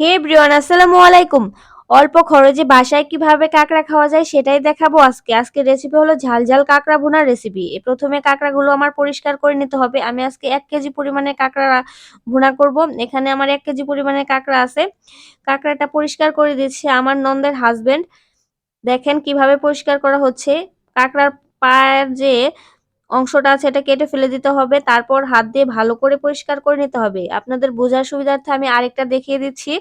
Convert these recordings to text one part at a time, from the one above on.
হে Brian, আসসালামু আলাইকুম। অল্প খরচে বাসায় কীভাবে কাঁকড়া খাওয়া যায় সেটাই দেখাবো আজকে। আজকে রেসিপি হলো ঝাল ঝাল কাঁকড়া ভুনার রেসিপি এ প্রথমে কাঁকড়াগুলো আমার পরিষ্কার করে নিতে হবে। আমি আজকে এক কেজি পরিমাণে কাঁকড়া ভুনা করব। এখানে আমার এক কেজি পরিমাণে কাঁকড়া আছে। কাঁকড়াটা পরিষ্কার করে দিচ্ছে আমার নন্দের হাজবেন্ড দেখেন কীভাবে পরিষ্কার করা হচ্ছে। কাঁকড়ার পায়ের যে অংশটা আছে, এটা কেটে ফেলে দিতে হবে। তারপর হাত দিয়ে ভালো করে পরিষ্কার করে নিতে হবে। আপনাদের বোঝার সুবিধার্থে আমি আরেকটা দেখিয়ে দিচ্ছি।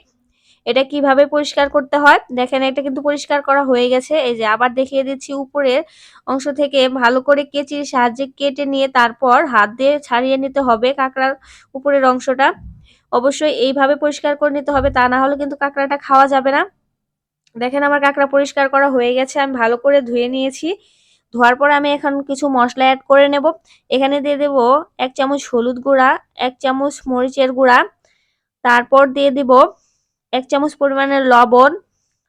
এটা কীভাবে পরিষ্কার করতে হয়? দেখেন, এটা কিন্তু পরিষ্কার করা হয়ে গেছে। এই যে আবার দেখিয়ে দিচ্ছি উপরের অংশ থেকে। ভালো করে কেচির সাহায্যে কেটে নিয়ে তারপর হাত দিয়ে ছাড়িয়ে নিতে হবে কাঁকড়ার উপরের অংশটা। অবশ্যই এইভাবে পরিষ্কার করে নিতে হবে, তা না হলে কিন্তু কাঁকড়াটা খাওয়া যাবে না। দেখেন, আমার কাঁকড়া পরিষ্কার করা হয়ে গেছে। আমি ভালো করে ধুয়ে নিয়েছি। ধোয়ার পর আমি এখন কিছু মশলা অ্যাড করে নেব। এখানে দিয়ে দেব এক চামচ হলুদ গুঁড়া, এক চামচ মরিচের গুঁড়া, তারপর দিয়ে দিব এক চামচ পরিমাণের লবণ,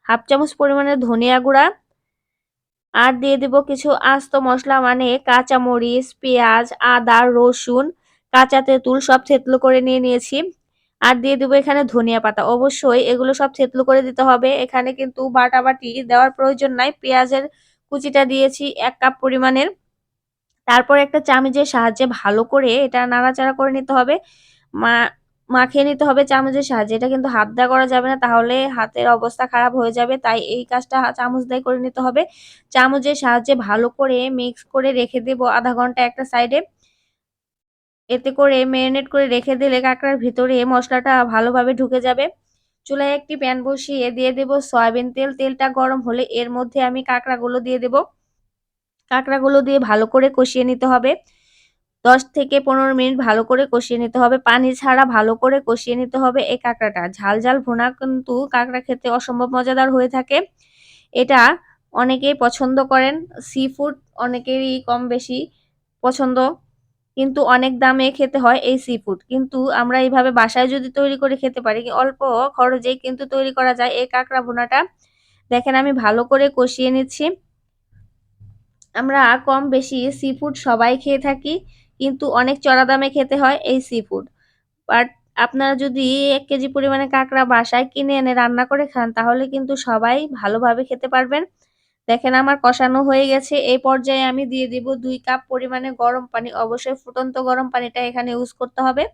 হাফ চামচ পরিমাণের ধনিয়া গুঁড়া, আর দিয়ে দিব কিছু আস্ত মশলা মানে কাঁচা মরিচ পেঁয়াজ, আদা, রসুন, কাঁচা তেঁতুল সব থেতলো করে নিয়ে নিয়েছি। আর দিয়ে দেবো এখানে ধনিয়া পাতা। অবশ্যই এগুলো সব থেতলো করে দিতে হবে। এখানে কিন্তু বাটাবাটি দেওয়ার প্রয়োজন নাই। পেঁয়াজের কুচিটা দিয়েছি এক কাপ পরিমাণের। তারপর একটা চামচের সাহায্যে ভালো করে এটা নাড়াচাড়া করে নিতে হবে। মা, মাখিয়ে নিতে হবে চামচের সাহায্যে। এটা কিন্তু হাত দা করা যাবে না, তাহলে হাতের অবস্থা খারাপ হয়ে যাবে, তাই এই কাজটা চামচ দিয়ে করে নিতে হবে। চামচের সাহায্যে ভালো করে মিক্স করে রেখে দেবো আধা ঘণ্টা একটা সাইডে এতে করে ম্যারিনেট করে রেখে দিলে কাঁকড়ার ভিতরে মশলাটা ভালোভাবে ঢুকে যাবে। চুলায় একটি প্যান বসিয়ে দিয়ে দেব। সয়াবিন তেল, তেলটা গরম হলে এর মধ্যে আমি কাঁকড়াগুলো দিয়ে দেব। কাঁকড়াগুলো দিয়ে ভালো করে কষিয়ে নিতে হবে। দশ থেকে পনেরো মিনিট ভালো করে কষিয়ে নিতে হবে। পানি ছাড়া ভালো করে কষিয়ে নিতে হবে এই কাঁকড়াটা। ঝাল ঝাল ভুনা কিন্তু কাঁকড়া খেতে অসম্ভব মজাদার হয়ে থাকে। এটা অনেকেই পছন্দ করেন। সি ফুড অনেকেরই কম বেশি পছন্দ। কিন্তু অনেক দামে খেতে হয় এই সি ফুড কিন্তু আমরা এইভাবে বাসায় যদি তৈরি করে খেতে পারি, অল্প খরচে কিন্তু তৈরি করা যায়। এই কাঁকড়া ভুনাটা দেখেন আমি ভালো করে কষিয়ে নিচ্ছি। আমরা কম বেশি সি ফুড সবাই খেয়ে থাকি, কিন্তু অনেক চড়া দামে খেতে হয় এই সি ফুড বাট আপনারা যদি এক কেজি পরিমাণে কাঁকড়া বাসায় কিনে এনে রান্না করে খান, তাহলে কিন্তু সবাই ভালোভাবে খেতে পারবেন। দেখেন আমার কষানো হয়ে গেছে। এই পর্যায়ে আমি দিয়ে দিব দুই কাপ পরিমাণে গরম পানি। অবশ্যই ফুটন্ত গরম পানিটা এখানে ইউজ করতে হবে।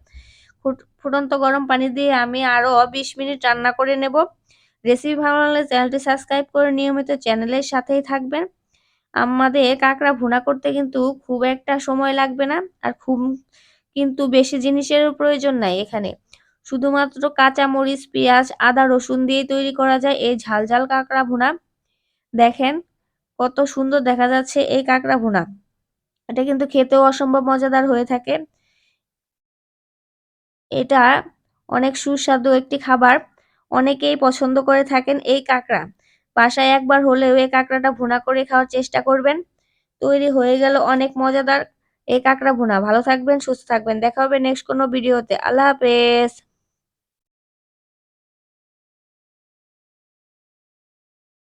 ফুটন্ত গরম পানি দিয়ে আমি আরও বিশ মিনিট রান্না করে নেব। রেসিপি ভালো লাগলে চ্যানেলটি সাবস্ক্রাইব করে নিয়মিত চ্যানেলের সাথেই থাকবেন। আমাদের কাঁকড়া ভুনা করতে কিন্তু খুব একটা সময় লাগবে না আর খুব কিন্তু বেশি জিনিসের প্রয়োজন নাই এখানে। শুধুমাত্র কাঁচা মরিচ পেঁয়াজ, আদা, রসুন দিয়ে তৈরি করা যায়। এই ঝাল ঝাল কাঁকড়া ভুনা দেখেন, কত সুন্দর দেখা যাচ্ছে এই কাঁকড়া ভুনা। এটা কিন্তু খেতেও অসম্ভব মজাদার হয়ে থাকে। এটা অনেক সুস্বাদু একটি খাবার। অনেকেই পছন্দ করে থাকেন এই কাঁকড়া। বাসায় একবার হলেও এই কাঁকড়াটা ভুনা করে খাওয়ার চেষ্টা করবেন। তৈরি হয়ে গেল অনেক মজাদার এই কাঁকড়া ভুনা। ভালো থাকবেন, সুস্থ থাকবেন। দেখা হবে নেক্সট কোনো ভিডিওতে আল্লাহ হাফেজ।